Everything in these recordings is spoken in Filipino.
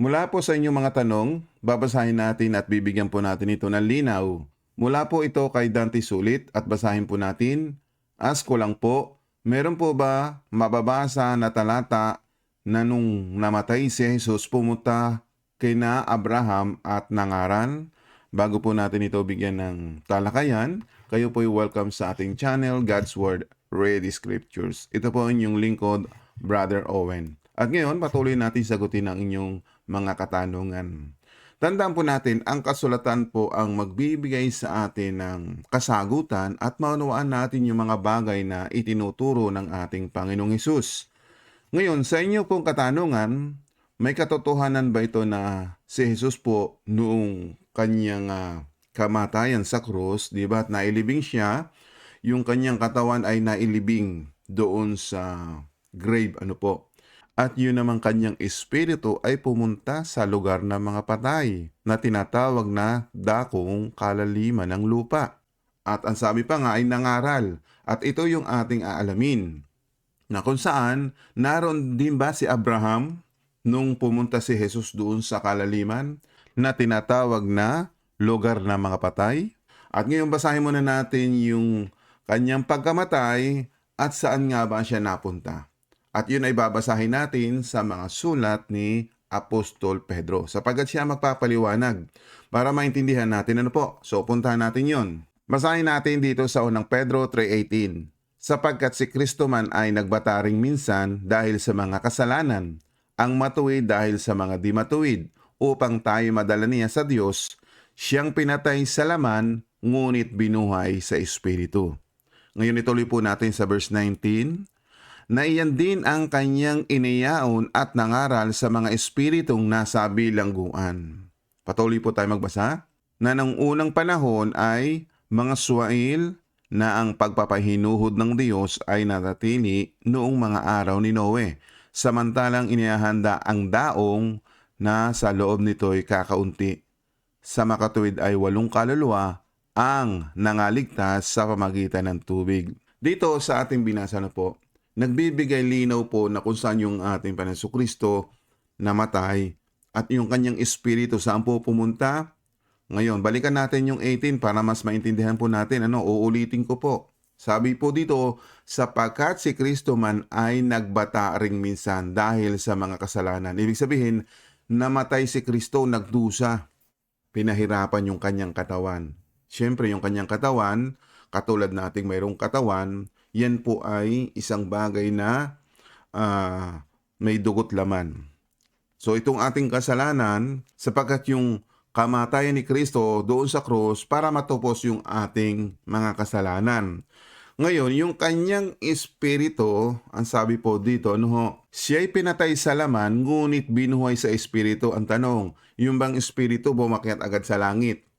Mula po sa inyong mga tanong, babasahin natin at bibigyan po natin ito ng linaw. Mula po ito kay Dante Sulit at basahin po natin. Ask ko lang po, meron po ba mababasa na talata na nung namatay si Jesus pumunta kina Abraham at nangaral? Bago po natin ito bigyan ng talakayan, kayo po welcome sa ating channel, God's Word, Read Scriptures. Ito po ang inyong lingkod, Brother Owen. At ngayon, patuloy natin sagutin ang inyong mga katanungan. Tandaan po natin, ang kasulatan po ang magbibigay sa atin ng kasagutan at maunawaan natin yung mga bagay na itinuturo ng ating Panginoong Hesus. Ngayon, sa inyo pong katanungan, may katotohanan ba ito na si Jesus po noong kanyang ah, kamatayan sa krus, di ba, at nailibing siya, yung kanyang katawan ay nailibing doon sa grave, ano po. At yun naman kanyang espiritu ay pumunta sa lugar ng mga patay na tinatawag na dakong kalaliman ng lupa. At ang sabi pa nga ay nangaral. At ito yung ating aalamin. Na kung saan, naroon din ba si Abraham nung pumunta si Jesus doon sa kalaliman na tinatawag na lugar ng mga patay? At ngayon basahin muna natin yung kanyang pagkamatay at saan nga ba siya napunta. At yun ay babasahin natin sa mga sulat ni Apostol Pedro sapagkat siya magpapaliwanag para maintindihan natin ano po. So puntahan natin yon. Basahin natin dito sa unang Pedro 3.18 sapagkat si Kristo man ay nagbataring minsan dahil sa mga kasalanan, ang matuwid dahil sa mga di matuwid, upang tayo madala niya sa Diyos, siyang pinatay sa laman, ngunit binuhay sa Espiritu. Ngayon ituloy po natin sa verse 19, na iyan din ang kanyang iniyaon at nangaral sa mga espiritong nasa bilangguan. Patuloy po tayo magbasa na ng unang panahon ay mga suwail na ang pagpapahinuhod ng Diyos ay natatili noong mga araw ni Noe, samantalang inihahanda ang daong na sa loob nito'y kakaunti. Sa makatuwid ay walong kaluluwa ang nangaligtas sa pamagitan ng tubig. Dito sa ating binasa na po, nagbibigay linaw po na kung saan yung ating Panginoon Kristo namatay at yung kanyang espiritu saan po pumunta. Ngayon, balikan natin yung 18 para mas maintindihan po natin. Ano, uulitin ko po. Sabi po dito, sapagkat si Kristo man ay nagbata ring minsan dahil sa mga kasalanan. Ibig sabihin, namatay si Kristo, nagdusa. Pinahirapan yung kanyang katawan. Siyempre, yung kanyang katawan, katulad nating mayroong katawan, yan po ay isang bagay na ah, may dugot laman. So itong ating kasalanan, sapagkat yung kamatayan ni Kristo doon sa krus para matupos yung ating mga kasalanan. Ngayon, yung kanyang espiritu, ang sabi po dito, ano ho, siya'y pinatay sa laman, ngunit binuhay sa espiritu. Ang tanong, yung bang espiritu bumakyat agad sa langit?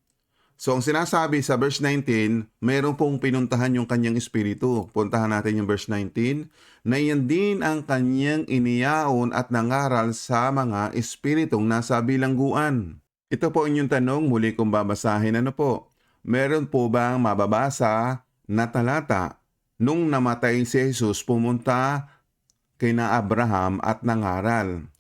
So, ang sinasabi sa verse 19, mayroon pong pinuntahan yung kanyang espiritu. Puntahan natin yung verse 19, na yan din ang kanyang iniyaon at nangaral sa mga espiritong nasa bilangguan. Ito po inyong tanong, muli kong babasahin, ano po? Meron po bang mababasa na talata nung namatay si Jesus pumunta kina Abraham at nangaral?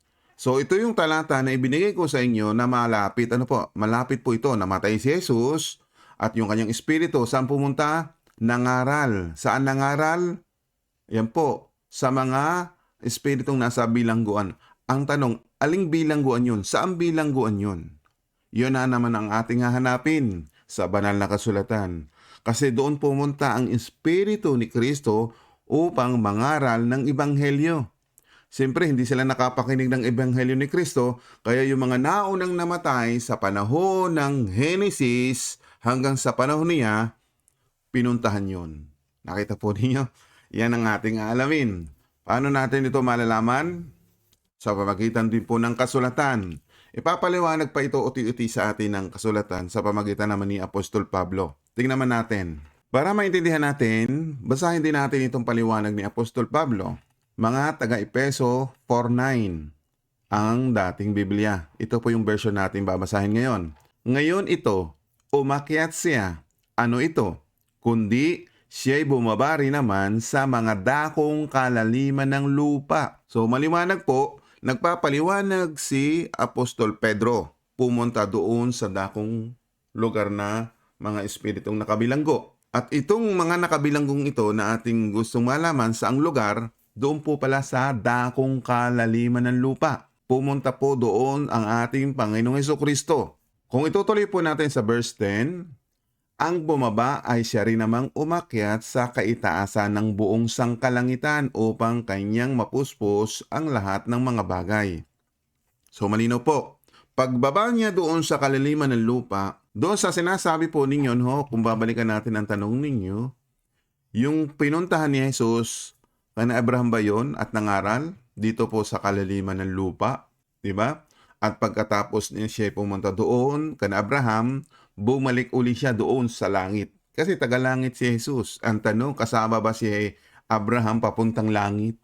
So ito yung talata na ibinigay ko sa inyo na malapit. Ano po? Malapit po ito. Namatay si Jesus at yung kanyang espiritu. Saan pumunta? Nangaral. Saan nangaral? Yan po. Sa mga espiritong nasa bilangguan. Ang tanong, aling bilangguan yun? Saan bilangguan yun? Yun na naman ang ating hahanapin sa banal na kasulatan. Kasi doon pumunta ang espiritu ni Kristo upang mangaral ng ibanghelyo. Siyempre, hindi sila nakapakinig ng Ebanghelyo ni Kristo, kaya yung mga naunang namatay sa panahon ng Genesis hanggang sa panahon niya, pinuntahan yon. Nakita po ninyo? Yan ang ating aalamin. Paano natin ito malalaman? Sa pamagitan din po ng kasulatan. Ipapaliwanag pa ito uti-uti sa atin ng kasulatan sa pamagitan naman ni Apostol Pablo. Tingnan natin. Para maintindihan natin, basahin din natin itong paliwanag ni Apostol Pablo. Mga taga-Epeso 4.9 ang dating Biblia. Ito po yung version natin babasahin ngayon. Ngayon ito, umakyat siya. Ano ito? Kundi siya'y bumabari naman sa mga dakong kalaliman ng lupa. So maliwanag po, nagpapaliwanag si Apostol Pedro. Pumunta doon sa dakong lugar na mga espiritong nakabilanggo. At itong mga nakabilanggong ito na ating gustong malaman sa ang lugar, doon po pala sa dakong kalaliman ng lupa. Pumunta po doon ang ating Panginoong Heso Kristo. Kung itutuloy po natin sa verse 10, ang bumaba ay siya rin namang umakyat sa kaitaasan ng buong sangkalangitan upang kanyang mapuspos ang lahat ng mga bagay. So malino po, pagbaba niya doon sa kalaliman ng lupa, doon sa sinasabi po ninyo, no, kung babalikan natin ang tanong ninyo, yung pinuntahan ni Jesus, kana Abraham ba yun at nangaral dito po sa kalaliman ng lupa, di ba? At pagkatapos niya siya pumunta doon, kana Abraham, bumalik uli siya doon sa langit. Kasi taga-langit si Jesus. Ang tanong, kasama ba si Abraham papuntang langit?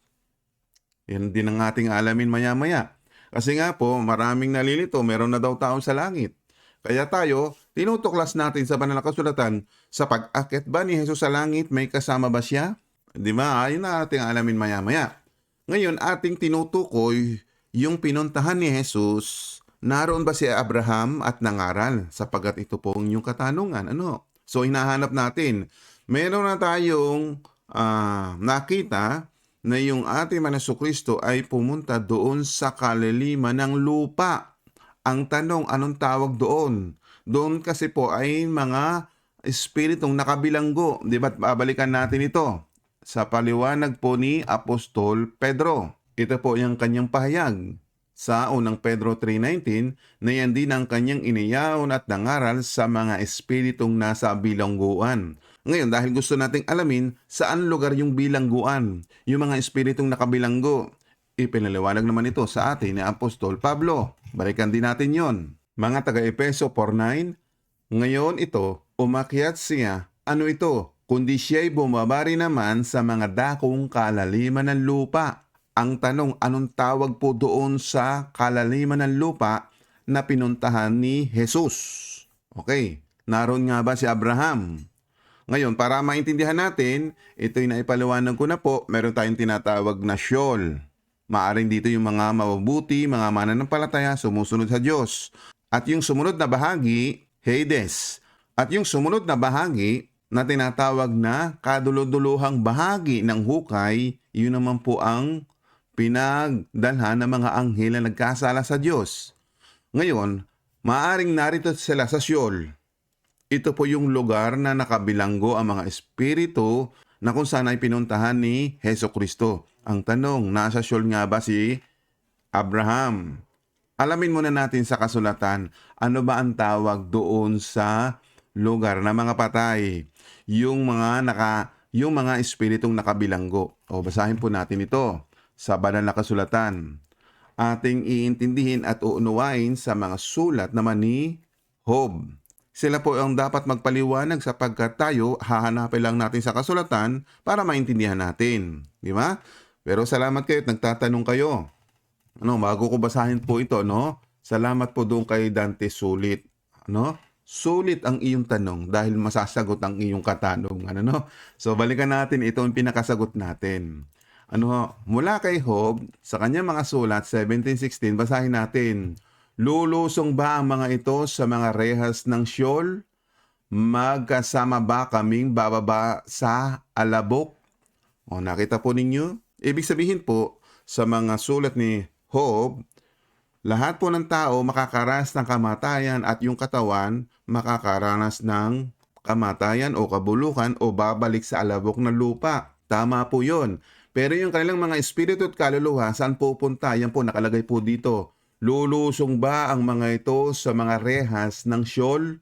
Yan din ang ating alamin maya-maya. Kasi nga po, maraming nalilito, meron na daw tao sa langit. Kaya tayo, tinutuklas natin sa banal na kasulatan, sa pag-akit ba ni Jesus sa langit, may kasama ba siya? Di ba? Ayun na ating alamin maya-maya. Ngayon, ating tinutukoy yung pinuntahan ni Jesus naroon ba si Abraham at nangaral? Sapagat ito po inyong katanungan. Ano? So, hinahanap natin. Meron na tayong ah, nakita na yung ating Manaso Kristo ay pumunta doon sa kalaliman ng lupa. Ang tanong, anong tawag doon? Doon kasi po ay mga espiritong nakabilanggo. Di ba? Babalikan natin ito sa paliwanag po ni Apostol Pedro. Ito po yung kanyang pahayag sa unang Pedro 3.19 na yan din ang kanyang iniyaon at nangaral sa mga espiritong nasa bilangguan. Ngayon, dahil gusto nating alamin saan lugar yung bilangguan, yung mga espiritong nakabilanggo, ipinaliwanag naman ito sa atin ni Apostol Pablo. Balikan din natin yon. Mga taga-Epeso 4.9, ngayon ito, umakyat siya. Ano ito? Kundi siya'y bumabari naman sa mga dakong kalaliman ng lupa ang tanong, anong tawag po doon sa kalaliman ng lupa na pinuntahan ni Jesus? Okay, naroon nga ba si Abraham? Ngayon, para maintindihan natin, ito'y naipaliwanag ko na po, meron tayong tinatawag na Sheol. Maaring dito yung mga mabubuti, mga mananampalataya, sumusunod sa Diyos. At yung sumunod na bahagi, Hades. At yung sumunod na bahagi, na tinatawag na kaduluduluhang bahagi ng hukay, yun naman po ang pinagdalhan ng mga anghel na nagkasala sa Diyos. Ngayon, maaring narito sila sa Sheol. Ito po yung lugar na nakabilanggo ang mga espiritu na kung saan ay pinuntahan ni Heso Kristo. Ang tanong, nasa Sheol nga ba si Abraham? Alamin muna natin sa kasulatan, ano ba ang tawag doon sa lugar na mga patay? Yung mga naka yung mga espiritong nakabilanggo. O basahin po natin ito sa banal na kasulatan. Ating iintindihin at uunawain sa mga sulat naman ni Job. Sila po ang dapat magpaliwanag sapagkat tayo hahanapin lang natin sa kasulatan para maintindihan natin. Di ba? Pero salamat kayo at nagtatanong kayo. Ano, bago ko basahin po ito, no? Salamat po doon kay Dante Sulit. No? Sulit ang iyong tanong dahil masasagot ang iyong katanungan. Ano? So, balikan natin ito ang pinakasagot natin ano, mula kay Job, sa kanyang mga sulat, 1716, basahin natin. Lulusong ba ang mga ito sa mga rehas ng Sheol? Magkasama ba kaming bababa sa alabok? O, nakita po ninyo? Ibig sabihin po, sa mga sulat ni Job, lahat po ng tao makakaranas ng kamatayan at yung katawan makakaranas ng kamatayan o kabulukan o babalik sa alabok ng lupa. Tama po yon. Pero yung kanilang mga espiritu at kaluluwa, saan pupunta? Yan po, nakalagay po dito. Lulusong ba ang mga ito sa mga rehas ng Sheol?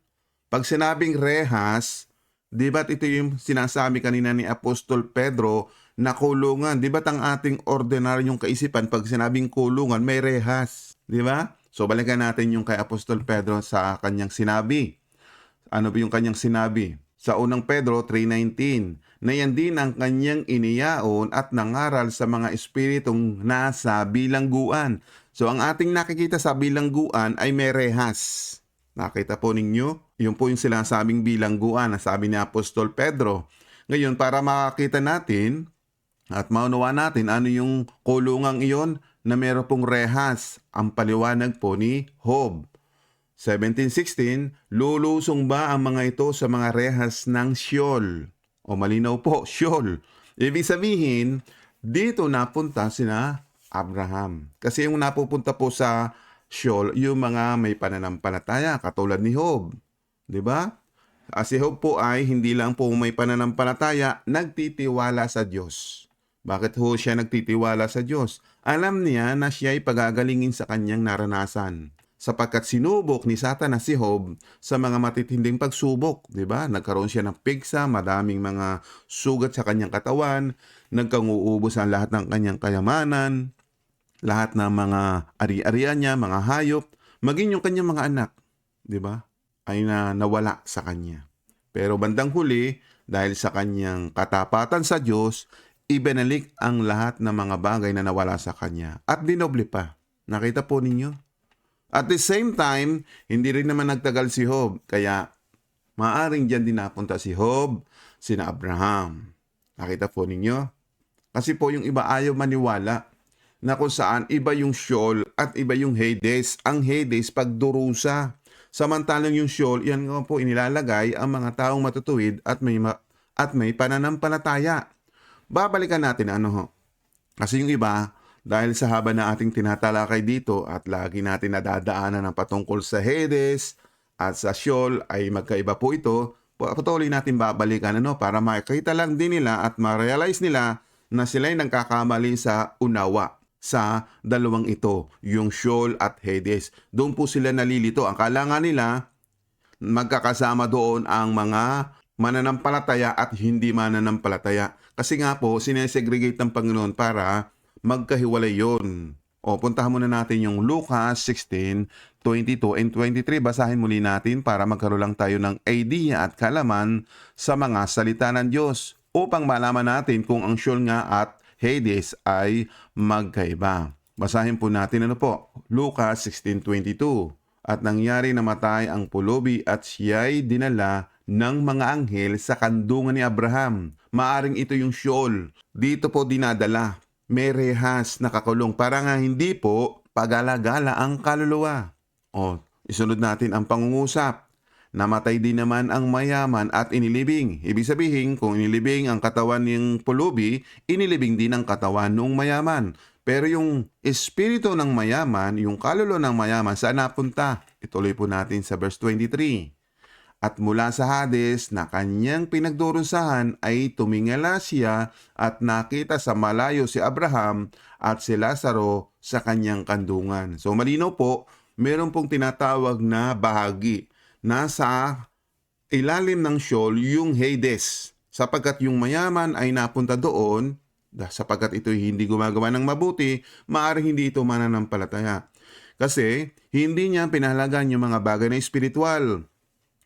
Pag sinabing rehas, di ba't ito yung sinasabi kanina ni Apostol Pedro na kulungan? Di ba't ang ating ordinaryong kaisipan pag sinabing kulungan, may rehas? Di ba? So balikan natin yung kay Apostol Pedro sa kanyang sinabi. Ano ba yung kanyang sinabi? Sa unang Pedro 3.19 na yan din ang kanyang iniyaon at nangaral sa mga espiritong nasa bilangguan. So ang ating nakikita sa bilangguan ay may rehas. Nakita po ninyo? Yun po yung sinasabing bilangguan na sabi ni Apostol Pedro. Ngayon, para makakita natin At maunawa natin ano yung kulungang iyon na meron pong rehas. Ang paliwanag po ni Job. 1716, lulusong ba ang mga ito sa mga rehas ng Sheol? O malinaw po, Sheol. Ibig sabihin, dito napunta sina Abraham. Kasi yung napupunta po sa Sheol, yung mga may pananampalataya, katulad ni. 'Di ba? Ah, Si Job po ay hindi lang po may pananampalataya, nagtitiwala sa Diyos. Bakit ho siya nagtitiwala sa Diyos? Alam niya na siya ay pagagalingin sa kanyang naranasan. Sapagkat sinubok ni Satanas si Job sa mga matitinding pagsubok, 'di ba? Nagkaroon siya ng pigsa, madaming mga sugat sa kanyang katawan, nagkanguubos ang lahat ng kanyang kayamanan, lahat ng mga ari-arian niya, mga hayop, maging yung kanyang mga anak, 'di ba? Ay na nawala sa kanya. Pero bandang huli, dahil sa kanyang katapatan sa Diyos, ibinalik ang lahat ng mga bagay na nawala sa kanya. At dinoble pa. Nakita po ninyo? At the same time, hindi rin naman nagtagal si Job. Kaya maaring dyan din napunta si Job, sina Abraham. Nakita po ninyo? Kasi po yung iba ayaw maniwala na kung saan iba yung Sheol at iba yung Hades. Ang Hades pagdurusa. Samantalang yung Sheol, yan nga po inilalagay ang mga taong matutuwid at may, ma- at may pananampalataya. Babalikan natin ano ho. Kasi yung iba, dahil sa haba na ating tinatalakay dito at lagi natin nadadaanan ng patungkol sa Hades at sa Sheol ay magkaiba po ito, patuloy natin babalikan ano, para makita lang din nila at ma-realize nila na sila ay nagkakamali sa unawa sa dalawang ito, yung Sheol at Hades. Doon po sila nalilito. Ang kailangan nila, magkakasama doon ang mga mananampalataya at hindi mananampalataya. Kasi nga po, sinesegregate ng Panginoon para magkahiwalay yon. O puntahan muna natin yung Lucas 16, 22 and 23. Basahin muli natin para magkaroon lang tayo ng idea at kalaman sa mga salita ng Diyos upang malaman natin kung ang Sheol nga at Hades ay magkaiba. Basahin po natin ano po, Lucas 16.22 At nangyari namatay ang pulubi at siya'y dinala ng mga anghel sa kandungan ni Abraham. Maaring ito yung Sheol. Dito po dinadala. May rehas nakakulong para nga hindi po pagalagala ang kaluluwa. O, isunod natin ang pangungusap. Namatay din naman ang mayaman at inilibing. Ibig sabihin, kung inilibing ang katawan ng pulubi, inilibing din ang katawan ng mayaman. Pero yung espiritu ng mayaman, yung kaluluwa ng mayaman, saan napunta? Ituloy po natin sa verse 23. At mula sa Hades na kanyang pinagdurusahan ay tumingala siya at nakita sa malayo si Abraham at si Lazaro sa kanyang kandungan. So malinaw po, meron pong tinatawag na bahagi nasa ilalim ng Sheol yung Hades. Sapagkat yung mayaman ay napunta doon, sapagkat ito hindi gumagawa ng mabuti, maaaring hindi ito mananampalataya. Kasi hindi niya pinahalagan yung mga bagay na espiritual.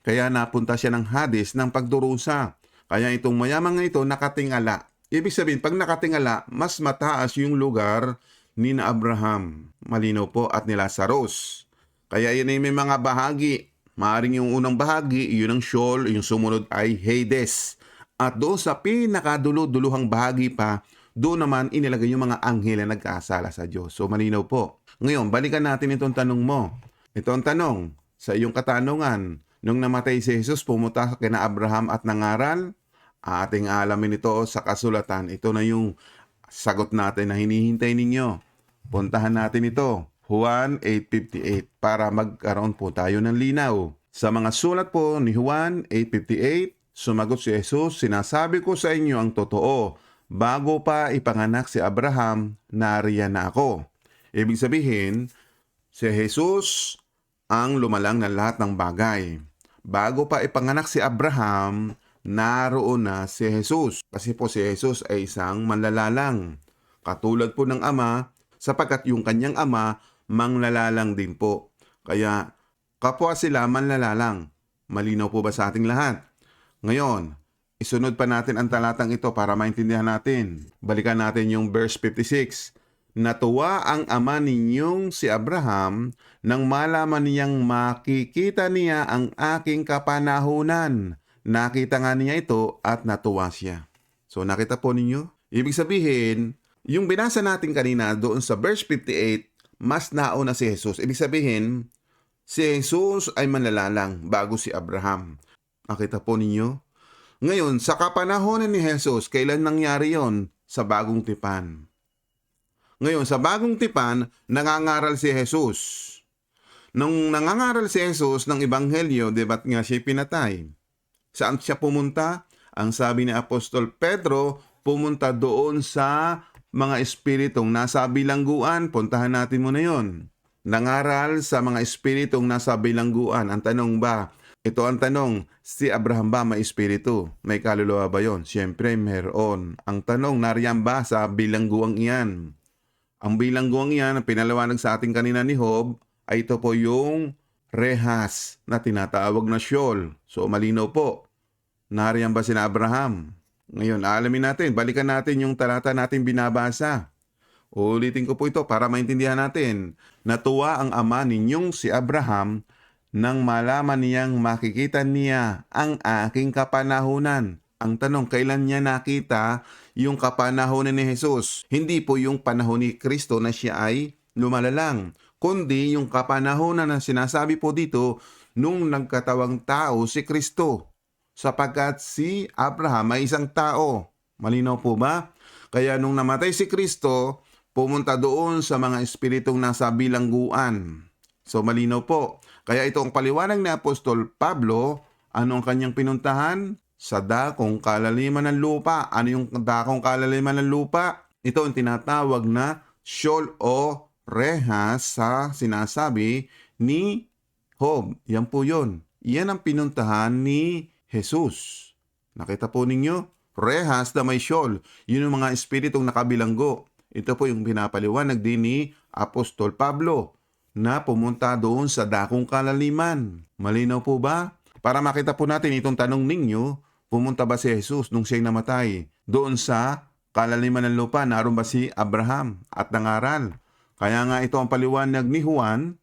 Kaya napunta siya ng Hades ng pagdurusa. Kaya itong mayamang ito nakatingala. Ibig sabihin, pag nakatingala, mas mataas yung lugar ni na Abraham, malinaw po, at ni Lazarus. Kaya yun ay may mga bahagi. Maaring yung unang bahagi, yun ang Sheol, yung sumunod ay Hades. At doon sa pinakadulo-duluhang bahagi pa, doon naman inilagay yung mga anghel na nagkasala sa Diyos. So malinaw po. Ngayon, balikan natin itong tanong mo. Ito ang tanong sa iyong katanungan. Nung namatay si Jesus, pumunta kina Abraham at nangaral. Ating alamin ito sa kasulatan. Ito na yung sagot natin na hinihintay ninyo. Puntahan natin ito. Juan 8.58 para magkaroon po tayo ng linaw. Sa mga sulat po ni Juan 8.58, sumagot si Jesus, Sinasabi ko sa inyo ang totoo, bago pa ipanganak si Abraham, nariyan na ako. Ibig sabihin, si Jesus ang lumalang ng lahat ng bagay. Bago pa ipanganak si Abraham, naroon na si Jesus. Kasi po si Jesus ay isang manlalalang. Katulad po ng ama, sapagkat yung kanyang ama, manglalalang din po. Kaya kapwa sila manlalalang. Malinaw po ba sa ating lahat? Ngayon, isunod pa natin ang talatang ito para maintindihan natin. Balikan natin yung verse 56. Natuwa ang ama ninyong si Abraham nang malaman niyang makikita niya ang aking kapanahunan. Nakita nga niya ito at natuwa siya. So nakita po ninyo, Ibig sabihin, yung binasa natin kanina doon sa verse 58, mas nauna si Jesus. Ibig sabihin, si Jesus ay manlalalang bago si Abraham. Nakita po ninyo? Ngayon, sa kapanahonan ni Jesus, kailan nangyari yon? Sa bagong tipan. Ngayon, sa bagong tipan, nangangaral si Jesus. Nung nangangaral si Jesus ng Ebanghelyo, di ba't nga siya pinatay? Saan siya pumunta? Ang sabi ni Apostol Pedro, pumunta doon sa mga espiritong nasa bilangguan. Puntahan natin muna yon. Nangaral sa mga espiritong nasa bilangguan. Ang tanong ba, ito ang tanong, si Abraham ba may espiritu? May kaluluwa ba yon? Siyempre, meron. Ang tanong, nariyan ba sa bilangguang iyan? Ang bilangguang iyan, ang pinalawanag sa ating kanina ni Job, ay ito po yung rehas na tinatawag na Sheol. So malinaw po. Nariyan ba sina Abraham? Ngayon, alamin natin, balikan natin yung talata natin binabasa. Ulitin ko po ito para maintindihan natin. Natuwa ang ama ninyong si Abraham nang malaman niyang makikita niya ang aking kapanahunan. Ang tanong, kailan niya nakita yung kapanahunan ni Jesus? Hindi po yung panahon ni Kristo na siya ay lumalalang, kundi yung kapanahunan na sinasabi po dito nung nagkatawang tao si Kristo. Sapagkat si Abraham ay isang tao. Malinaw po ba? Kaya nung namatay si Kristo, pumunta doon sa mga espiritong nasa bilangguan. So malinaw po. Kaya ito ang paliwanag ni Apostol Pablo, ano ang kanyang pinuntahan? Sa dakong kalaliman ng lupa. Ano yung dakong kalaliman ng lupa? Ito ang tinatawag na Sheol o Rehas sa sinasabi ni Job. Yan po yun. Yan ang pinuntahan ni Jesus. Nakita po ninyo? Rehas na may Sheol. Yun yung mga espiritong nakabilanggo. Ito po yung pinapaliwanag din ni Apostol Pablo na pumunta doon sa dakong kalaliman. Malinaw po ba? Para makita po natin itong tanong ninyo, pumunta ba si Jesus nung siya'y namatay? Doon sa kalaliman ng lupa, naroon ba si Abraham at nangaral? Kaya nga ito ang paliwanag ni Juan.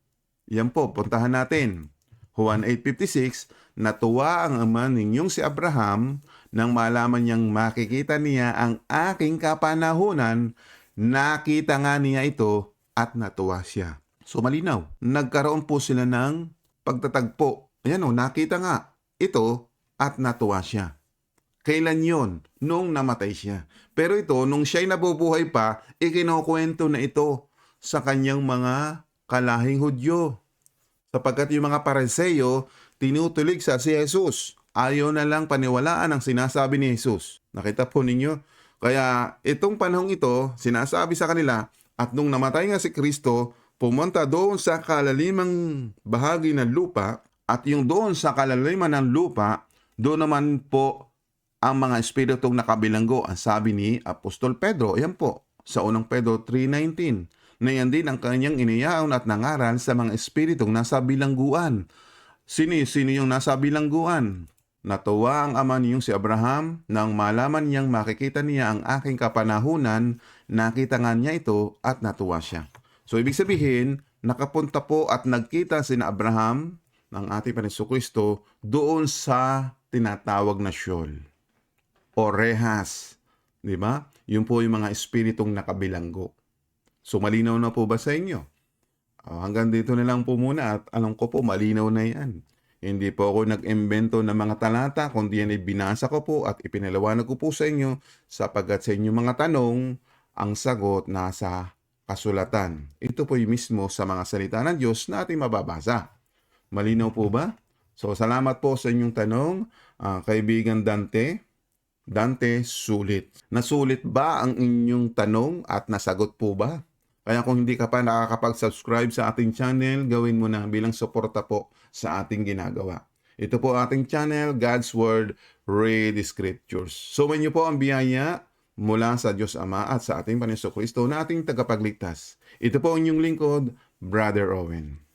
Yan po, puntahan natin. Juan 8.56, Natuwa ang ama ninyong si Abraham nang malaman niyang makikita niya ang aking kapanahunan, nakita nga niya ito at natuwa siya. So malinaw, nagkaroon po sila ng pagtatagpo. Ayan o, nakita nga ito at natuwa siya. Kailan yon? Nung namatay siya. Pero ito, nung siya'y nabubuhay pa, ikinukwento na ito sa kanyang mga kalahing Hudyo. Sapagkat yung mga pareseyo, tinutulig sa si Jesus. Ayaw na lang paniwalaan ang sinasabi ni Jesus. Nakita po ninyo? Kaya itong panahong ito, sinasabi sa kanila, at nung namatay nga si Kristo, pumunta doon sa kalalimang bahagi ng lupa, at yung doon sa kalaliman ng lupa, doon naman po ang mga espiritong nakabilanggo, ang sabi ni Apostol Pedro. Ayan po, sa unang Pedro 3.19 na yan din ang kanyang iniyaon at nangaral sa mga espiritong nasa bilangguan. Sino, sino yung nasa bilangguan? Natuwa ang ama niyong si Abraham nang malaman niyang makikita niya ang aking kapanahunan, nakita nga niya ito at natuwa siya. So ibig sabihin, nakapunta po at nagkita si Abraham ng ating Kristo doon sa tinatawag na Sheol o. Di ba? Yun po yung mga espiritong nakabilanggo. So malinaw na po ba sa inyo? Ah, hanggang dito na lang po muna at alam ko po malinaw na yan. Hindi po ako nag-imbento ng mga talata, kundi yan ay binasa ko po at ipinalawanag ko po sa inyo sapagkat sa inyong mga tanong, ang sagot nasa kasulatan. Ito po yung mismo sa mga salita ng Diyos na ating mababasa. Malinaw po ba? So salamat po sa inyong tanong, ah, kaibigan Dante. Dante, sulit. Nasulit ba ang inyong tanong at nasagot po ba? Kaya kung hindi ka pa nakakapag-subscribe sa ating channel, gawin mo na bilang suporta po sa ating ginagawa. Ito po ating channel, God's Word, Read Scriptures. So, niyo po ang biyaya mula sa Diyos Ama at sa ating Panginoon Kristo na ating tagapagligtas. Ito po ang inyong lingkod, Brother Owen.